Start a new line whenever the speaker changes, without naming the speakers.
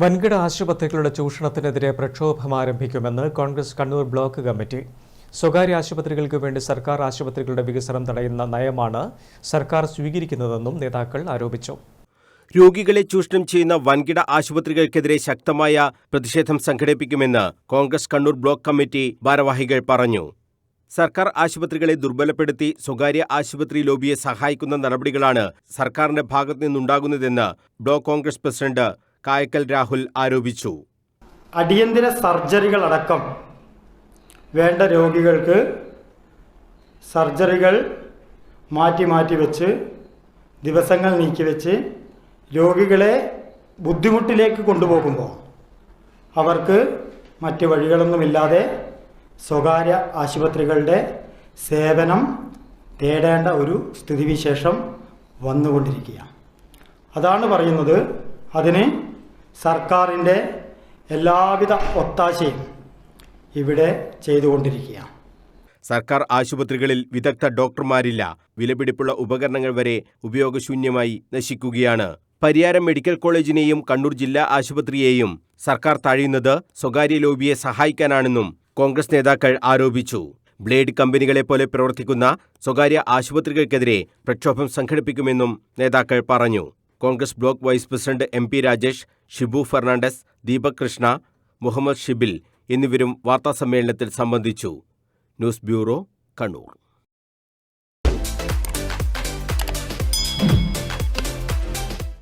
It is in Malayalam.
വൻകിട ആശുപത്രികളുടെ ചൂഷണത്തിനെതിരെ പ്രക്ഷോഭം ആരംഭിക്കുമെന്ന് കോൺഗ്രസ് കണ്ണൂർ ബ്ലോക്ക് കമ്മിറ്റി. സ്വകാര്യ ആശുപത്രികൾക്ക് വേണ്ടി സർക്കാർ ആശുപത്രികളുടെ വികസനം തടയുന്ന നയമാണ് സർക്കാർ സ്വീകരിക്കുന്നതെന്നും നേതാക്കൾ ആരോപിച്ചു.
രോഗികളെ ചൂഷണം ചെയ്യുന്ന വൻകിട ആശുപത്രികൾക്കെതിരെ ശക്തമായ പ്രതിഷേധം സംഘടിപ്പിക്കുമെന്ന് കോൺഗ്രസ് കണ്ണൂർ ബ്ലോക്ക് കമ്മിറ്റി ഭാരവാഹികൾ പറഞ്ഞു. സർക്കാർ ആശുപത്രികളെ ദുർബലപ്പെടുത്തി സ്വകാര്യ ആശുപത്രി ലോബിയെ സഹായിക്കുന്ന നടപടികളാണ് സർക്കാരിന്റെ ഭാഗത്തു നിന്നുണ്ടാകുന്നതെന്ന് block Congress president Kayakkal Rahul ആരോപിച്ചു.
അടിയന്തര സർജറികളടക്കം വേണ്ട രോഗികൾക്ക് സർജറികൾ മാറ്റി മാറ്റി വെച്ച് ദിവസങ്ങൾ നീക്കി വെച്ച് രോഗികളെ ബുദ്ധിമുട്ടിലേക്ക് കൊണ്ടുപോകുമ്പോൾ അവർക്ക് മറ്റ് വഴികളൊന്നുമില്ലാതെ സ്വകാര്യ ആശുപത്രികളുടെ സേവനം തേടേണ്ട ഒരു സ്ഥിതിവിശേഷം വന്നുകൊണ്ടിരിക്കുകയാണ്. അതാണ് പറയുന്നത്. അതിന് സർക്കാരിന്റെ എല്ലാവിധ ഒത്താശയും ഇവിടെ ചെയ്തുകൊണ്ടിരിക്കുകയാണ്.
സർക്കാർ ആശുപത്രികളിൽ വിദഗ്ധ ഡോക്ടർമാരില്ല. വിലപിടിപ്പുള്ള ഉപകരണങ്ങൾ വരെ ഉപയോഗശൂന്യമായി നശിക്കുകയാണ്. പരിയാരം മെഡിക്കൽ കോളേജിനെയും കണ്ണൂർ ജില്ലാ ആശുപത്രിയെയും സർക്കാർ തഴയുന്നത് സ്വകാര്യ ലോബിയെ സഹായിക്കാനാണെന്നും കോൺഗ്രസ് നേതാക്കൾ ആരോപിച്ചു. ബ്ലേഡ് കമ്പനികളെ പോലെ പ്രവർത്തിക്കുന്ന സ്വകാര്യ ആശുപത്രികൾക്കെതിരെ പ്രക്ഷോഭം സംഘടിപ്പിക്കുമെന്നും നേതാക്കൾ പറഞ്ഞു. Congress block vice president M P Rajesh Shibu Fernandez Deepak Krishna Muhammad Shibil എന്നിവരും വാർത്താസമ്മേളനത്തിൽ സംബന്ധിച്ചു. News bureau Kannur.